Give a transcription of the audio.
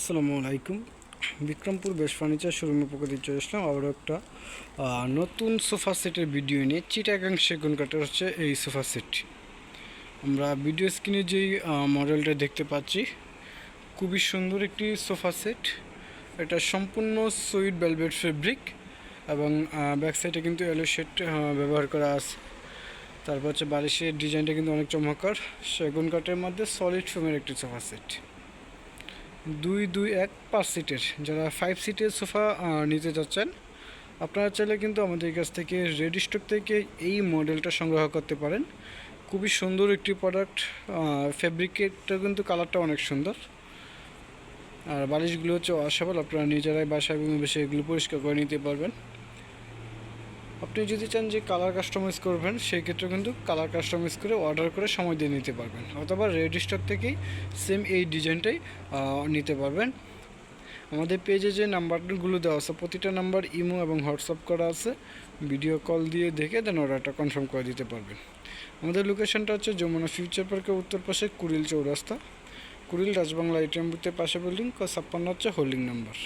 আসসালামু আলাইকুম। বিক্রমপুর বেশ ফার্নিচার শোরুমের পক্ষ থেকে চলে আসলাম। আবারও একটা নতুন সোফা সেটের ভিডিও নিয়ে চিটাগাং সেগুন কাঠের হচ্ছে এই সোফা সেটটি আমরা ভিডিও স্ক্রিনে যেই মডেলটা দেখতে পাচ্ছি, খুবই সুন্দর একটি সোফা সেট। এটা সম্পূর্ণ সুইট ভেলভেট ফেব্রিক এবং ব্যাক সাইডে কিন্তু এলো শেড ব্যবহার করা আছে। তারপর হচ্ছে বালিশের ডিজাইনটা কিন্তু অনেক চমৎকার। সেগুন কাঠের মধ্যে সলিড ফোমের একটি সোফা সেট। দুই দুই এক পাঁচ সিটের। যারা ফাইভ সিটের সোফা নিতে যাচ্ছেন, আপনারা চাইলে কিন্তু আমাদের কাছ থেকে রেডি স্টক থেকে এই মডেলটা সংগ্রহ করতে পারেন। খুবই সুন্দর একটি প্রোডাক্ট ফেব্রিকেটটা কিন্তু কালারটা অনেক সুন্দর। আর বালিশগুলো হচ্ছে অসাবল আপনারা নিজেরাই বাসায় এবং বেশি এগুলো পরিষ্কার করে নিতে পারবেন। আপনি যদি চান যে কালার কাস্টমাইজ করবেন, সেই ক্ষেত্রে কিন্তু কালার কাস্টমাইজ করে অর্ডার করে সময় দিয়ে নিতে পারবেন। অথবা রেডি স্টক থেকেই সেম এই ডিজাইনটাই নিতে পারবেন। আমাদের পেজে যে নাম্বারগুলো দেওয়া আছে, প্রতিটা নাম্বার ইমো এবং হোয়াটসঅ্যাপ করা আছে ভিডিও কল দিয়ে দেখে দেন অর্ডারটা কনফার্ম করে দিতে পারবেন। আমাদের লোকেশনটা হচ্ছে যমুনা ফিউচার পার্কের উত্তর পাশে কুড়িল চৌরাস্তা। কুড়িল রাজবাংলা এটিএম বুথের পাশে বিল্ডিং ছাপ্পান্ন হচ্ছে হোল্ডিং নাম্বার